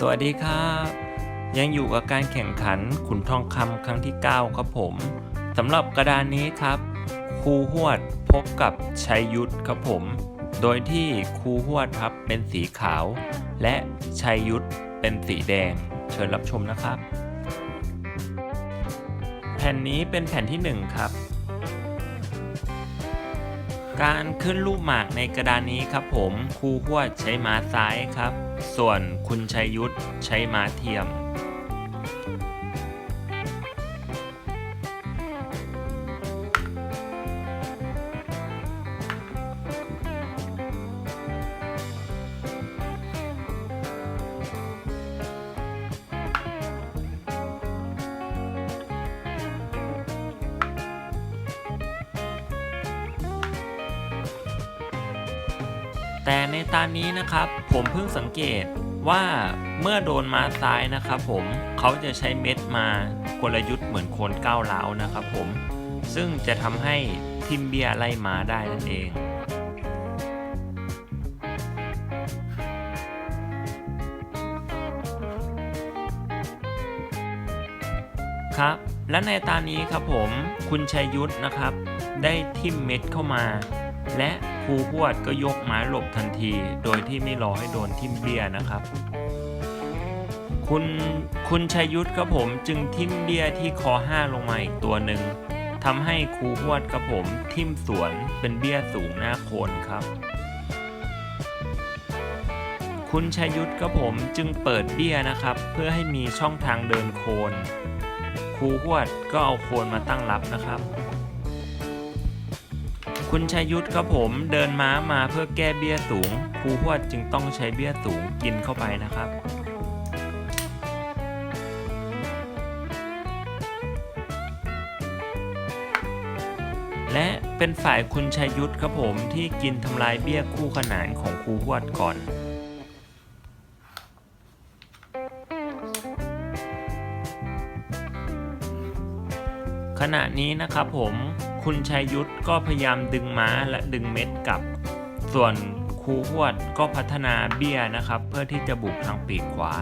สวัสดีครับ ยังอยู่กับการแข่งขันขุนทองคำครั้งที่ 9 ครับผมสำหรับกระดานนี้ครับครูหวดพบกับชัยยุทธครับผม โดยที่ครูหวดครับเป็นสีขาว และชัยยุทธเป็นสีแดง เชิญรับชมนะครับ แผ่นนี้เป็นแผ่นที่ 1 ครับ การขึ้นรูปหมากในกระดานนี้ครับผมครูหวดใช้ม้าซ้ายครับ ส่วนคุณชัยยุทธใช้ม้าเทียม แต่ในตอนนี้นะครับผมเพิ่งสังเกตว่าเมื่อโดนมาซ้ายนะครับผมเขาจะใช้เม็ดมากลยุทธ์เหมือนคนก้าวร้านะครับผมซึ่งจะทำให้ทิมเบียไล่มาได้นั่นเองครับและในตอนนี้ครับผมคุณชัยยุทธนะครับ ได้ทิมเม็ดเข้ามา และ ครูพวดก็ยกไม้หลบทันที โดยที่ไม่รอให้โดนทิมเบี้ยนะครับ คุณคุณชัยยุทธครับผมจึงทิมเบี้ยที่คอห้าลงมาอีกตัวหนึ่งทำให้ครูพวดครับผมทิมสวนเป็นเบี้ยสูงหน้าโคนครับ คุณชัยยุทธครับผมจึงเปิดเบี้ยนะครับ เพื่อให้มีช่องทางเดินโคนครูหวดก็เอาโคนมาตั้งรับนะครับ คุณชัยยุทธครับผมเดินม้ามาเพื่อแก้เบี้ยสูงครูหวดจึงต้องใช้เบี้ยสูงกินเข้าไปนะครับและเป็นฝ่ายคุณชัยยุทธครับผมที่กินทำลายเบี้ยคู่ขนานของครูหวดก่อน ขณะนี้นะครับผม คุณชัยยุทธก็พยายามดึงม้าและดึงเม็ดกลับ ส่วนครูหวดก็พัฒนาเบี้ยนะครับ เพื่อที่จะบุกทางปีกขวา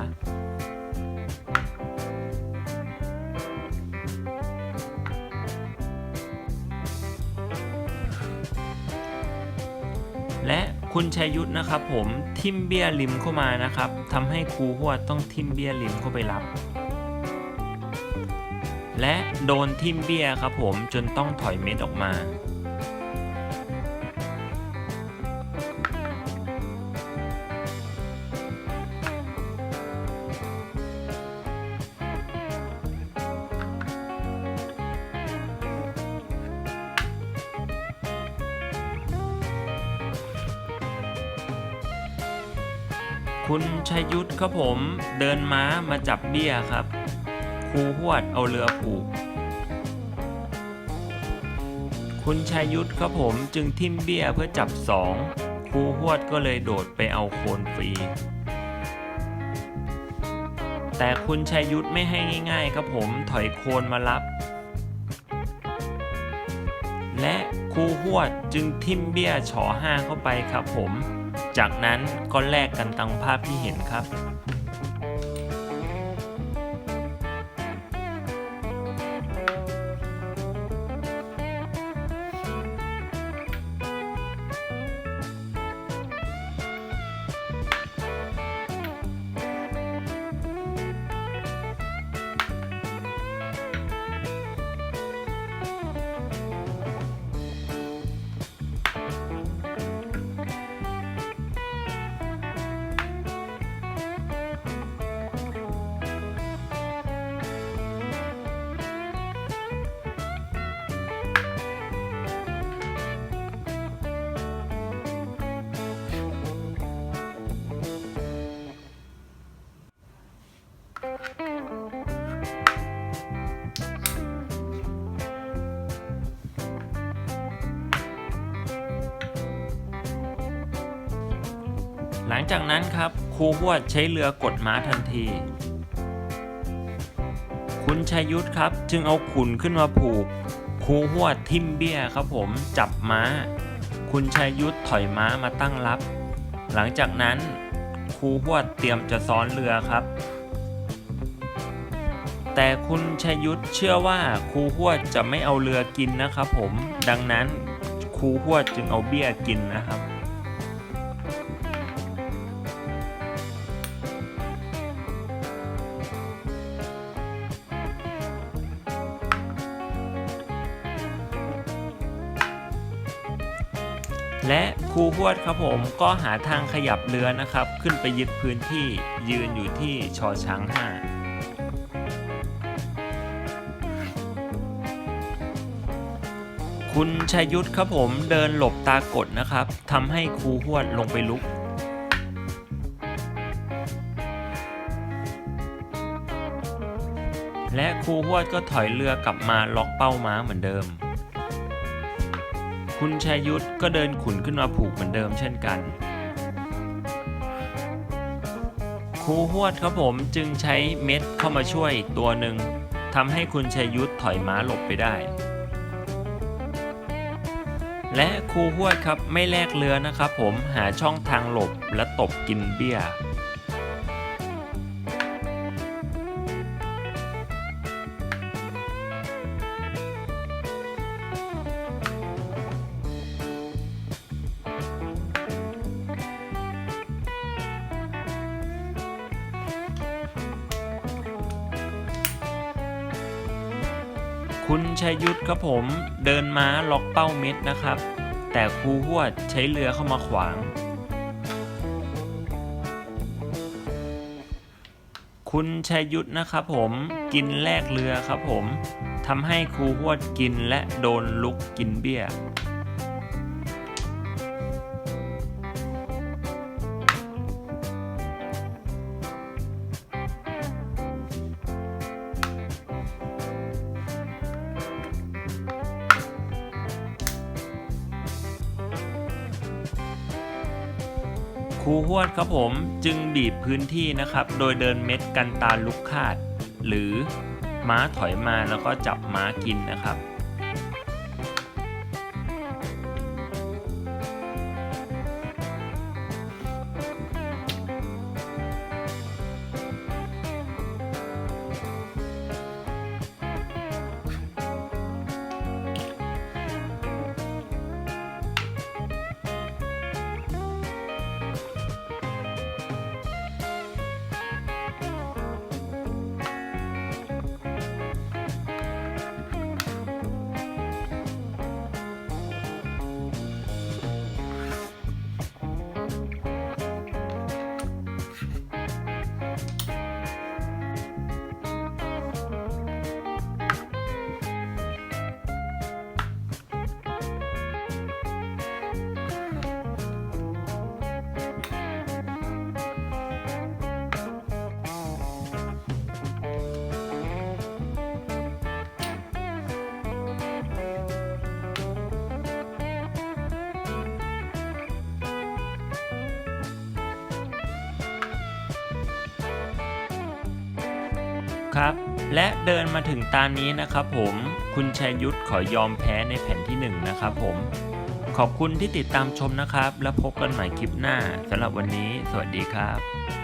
และคุณชัยยุทธนะครับผมทิมเบี้ยริมเข้ามานะครับทำให้ครูหวดต้องทิมเบี้ยริมเข้าไปรับ และโดนทิ่มเบี้ยครับผมจนต้องถอยเม็ดออกมา คุณชัยยุทธครับผมเดินม้ามาจับเบี้ยครับ ครูหวดเอาเรือผูก คุณชัยยุทธครับผมจึงทิมเบี้ยเพื่อจับสองครูหวดก็เลยโดดไปเอาโคนฟรี แต่คุณชัยยุทธไม่ให้ง่ายๆครับผมถอยโคนมารับ และครูหวดจึงทิมเบี้ยฉอห้าเข้าไปครับผม จากนั้นก็แลกกันตังภาพที่เห็นครับ หลังจากนั้นครับครูหวดใช้เรือกดม้าทันที คุณชัยยุทธครับ จึงเอาขุนขึ้นมาผูกครูหวดทิมเบี้ยครับผมจับม้า คุณชัยยุทธถอยม้ามาตั้งรับ หลังจากนั้นครูหวดเตรียมจะซ้อนเรือครับ แต่คุณชยุทธเชื่อว่าครูหวดจะไม่เอาเรือกินนะครับผมดังนั้นครูหวดจึงเอาเบี้ยกินนะครับ และครูหวดครับผมก็หาทางขยับเรือนะครับ ขึ้นไปยึดพื้นที่ยืนอยู่ที่ชอช้างห้าคุณชัยยุทธครับผมเดินหลบตากดนะครับทำให้ครูหวดลงไปลุก และครูหวดก็ถอยเรือกลับมาล็อกเป้าม้าเหมือนเดิม คุณชัยยุทธก็เดินขุนขึ้นมาผูกเหมือนเดิมเช่นกัน ครูหวดครับผมจึงใช้เม็ดเข้ามาช่วยอีกตัวหนึ่งทำให้คุณชัยยุทธถอยม้าหลบไปได้ และครูหวดครับไม่แลกเรือนะครับผมหาช่องทางหลบและตบกินเบี้ย คุณชัยยุทธครับผมเดินม้าล็อกเป้าเม็ดนะครับ แต่ครูหวดใช้เรือเข้ามาขวาง คุณชัยยุทธนะครับผมกินแลกเรือครับผมทำให้ครูหวดกินและโดนลุกกินเบี้ย ครูหวดครับผมจึงบีบพื้นที่นะครับ โดยเดินเม็ดกันตาลุกคาด หรือม้าถอยมาแล้วก็จับม้ากินนะครับ ครับ และเดินมาถึงตานี้นะครับผมคุณชัยยุทธขอยอมแพ้ในแผ่นที่ 1 นะครับผมขอบคุณที่ติดตามชมนะครับ แล้วพบกันใหม่คลิปหน้าสำหรับวันนี้ สวัสดีครับ